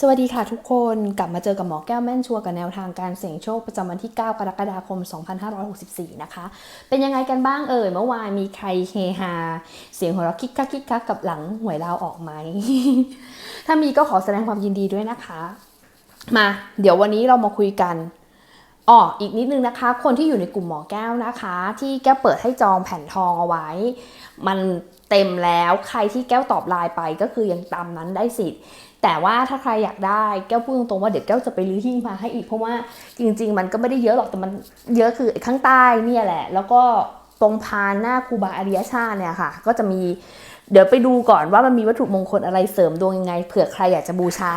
สวัสดีค่ะทุกคนกลับมาเจอกับหมอแก้วแม่นชัวกับแนวทางการเสี่ยงโชคประจำวันที่ 9 กรกฎาคม 2564 นะคะ เป็นยังไงกันบ้างเอ่ยเมื่อวานมีใครเฮฮา เสียงหัวเราะคิกคักคิกคักกับหลังหวยเราวออกไหม ถ้ามีก็ขอแสดงความยินดีด้วยนะคะ มา เดี๋ยววันนี้เรามาคุยกันอ๋ออีกนิดนึงนะคะ คนที่อยู่ในกลุ่มหมอแก้วนะคะ ที่แก้วเปิดให้จองแผ่นทองเอาไว้ มันเต็มแล้วใครที่แก้วตอบไลน์ไปก็คือยังตามนั้นได้สิทธิ์ แต่ว่าถ้าใครอยากได้แก้วพูดตรงๆว่าเดี๋ยวแก้วจะไปรื้อหิ้งมาให้อีกเพราะว่าจริง ๆ มันก็ไม่ได้เยอะหรอกแต่มันเยอะคือไอ้ข้างใต้เนี่ยแหละ แล้วก็ตรงพานหน้าครูบาอาริยชาติเนี่ยค่ะ ก็จะมีเดี๋ยวไปดูก่อนว่ามันมีวัตถุมงคลอะไรเสริมดวงยังไงเผื่อใครอยากจะบูชา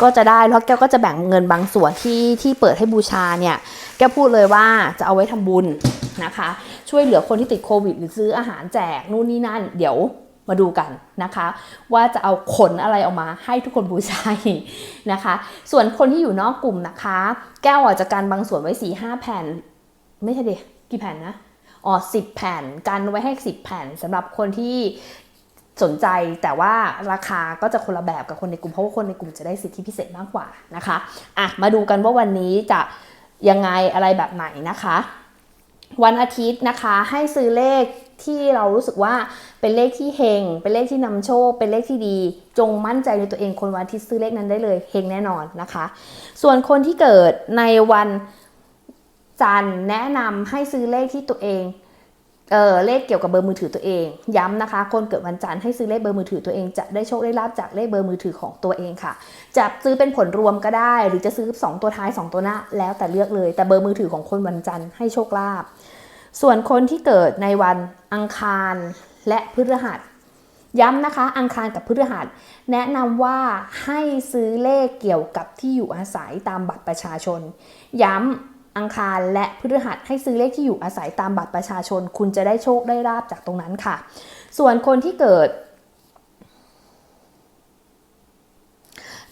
ก็จะได้แล้วแก้วก็จะแบ่งเงินบางส่วนที่ที่เปิดให้บูชาเนี่ยแก้วพูดเลยว่าจะเอาไว้ทำบุญนะคะ ช่วยเหลือคนที่ติดโควิด หรือซื้ออาหารแจกนู่นนี่นั่น เดี๋ยว มาดูกันนะคะ ว่าจะเอาขนอะไรออกมาให้ทุกคนบูชานะคะ ส่วนคนที่อยู่นอกกลุ่มนะคะ แก้วอาจจะการบางส่วนไว้4ีห้าแผ่น ไม่ใช่เด็กกี่แผ่นนะอ๋อสิบแผ่นกันไว้ให้สิบแผ่นสำหรับคนที่สนใจแต่ว่าราคาก็จะคนละแบบกับคนในกลุ่มเพราะว่าคนในกลุ่มจะได้สิทธิพิเศษมากกว่านะคะอะมาดูกันว่าวันนี้จะยังไงอะไรแบบไหนนะคะ วันอาทิตย์นะคะให้ซื้อเลข ที่เรารู้สึกว่าเป็นเลขที่เฮง เป็นเลขที่นำโชค เป็นเลขที่ดี จงมั่นใจในตัวเองคนวันทิตย์ซื้อเลขนั้นได้เลยเฮงแน่นอนนะคะ ส่วนคนที่เกิดในวันจันทร์แนะนำให้ซื้อเลขที่ตัวเองเออเลขเกี่ยวกับเบอร์มือถือตัวเอง ย้ำนะคะ คนเกิดวันจันทร์ให้ซื้อเลขเบอร์มือถือตัวเองจะได้โชคได้ลาบจากเลขเบอร์มือถือของตัวเองค่ะ จะซื้อเป็นผลรวมก็ได้ หรือจะซื้อ 2 ตัวท้าย 2 ตัวหน้า แล้วแต่เลือกเลย แต่เบอร์มือถือของคนวันจันทร์ให้โชคลาภ ส่วนคนที่เกิดในวันอังคารและพฤหัส ย้ำนะคะ อังคารกับพฤหัส แนะนำว่าให้ซื้อเลขเกี่ยวกับที่อยู่อาศัยตามบัตรประชาชน ย้ำอังคารและพฤหัสให้ซื้อเลขที่อยู่อาศัยตามบัตรประชาชน คุณจะได้โชคได้ลาบจากตรงนั้นค่ะ ส่วนคนที่เกิด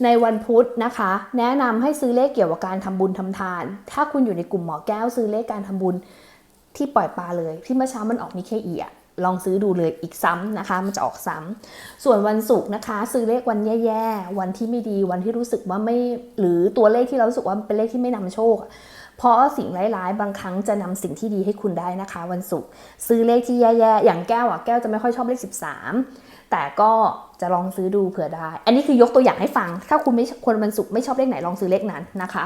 ในวันพุธนะคะ แนะนำให้ซื้อเลขเกี่ยวกับการทำบุญทำทาน ถ้าคุณอยู่ในกลุ่มหมอแก้วซื้อเลขการทำบุญ ที่ปล่อยปลาเลย ที่เมื่อเช้ามันออกมีแค่เอียลองซื้อดูเลยอีกซ้ำนะคะ มันจะออกซ้ำส่วนวันศุกร์นะคะ ซื้อเลขวันแย่ๆ วันที่ไม่ดีวันที่รู้สึกว่าไม่หรือตัวเลขที่เรารู้สึกว่าเป็นเลขที่ไม่นำโชค เพราะสิ่งร้ายๆ บางครั้งจะนำสิ่งที่ดีให้คุณได้นะคะ วันศุกร์ซื้อเลขที่แย่ๆ อย่างแก้วอะแก้วจะไม่ค่อยชอบเลข 13 แต่ก็จะลองซื้อดูเผื่อได้ อันนี้คือยกตัวอย่างให้ฟัง ถ้าคุณไม่คนวันศุกร์ไม่ชอบเลขไหนลองซื้อเลขนั้นนะคะ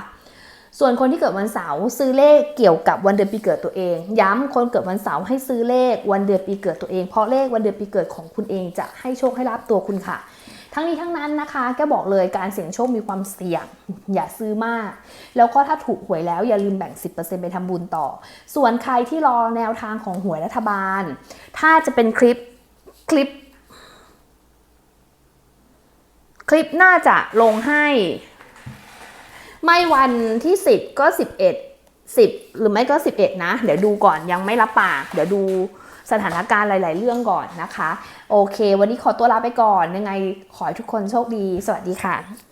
ส่วนคนที่เกิดวันเสาร์ซื้อเลขเกี่ยวกับวันเดือนปีเกิดตัวเอง ย้ำคนเกิดวันเสาร์ให้ซื้อเลขวันเดือนปีเกิดตัวเอง เพราะเลขวันเดือนปีเกิดของคุณเองจะให้โชคให้ลาบตัวคุณค่ะ ทั้งนี้ทั้งนั้นนะคะแกบอกเลยการเสี่ยงโชคมีความเสี่ยง อย่าซื้อมาก แล้วก็ถ้าถูกหวยแล้วอย่าลืมแบ่ง 10%ไปทำบุญต่อ ส่วนใครที่รอแนวทางของหวยรัฐบาล ถ้าจะเป็นคลิปคลิป คลิปน่าจะลงให้ ไม่วันที่ 10 ก็ 11 10 หรือไม่ก็ 11 นะ เดี๋ยวดูก่อนยังไม่รับปาก เดี๋ยวดูสถานการณ์หลาย ๆ เรื่องก่อนนะคะ โอเค วันนี้ขอตัวลาไปก่อนยังไงขอให้ทุกคนโชคดี สวัสดีค่ะ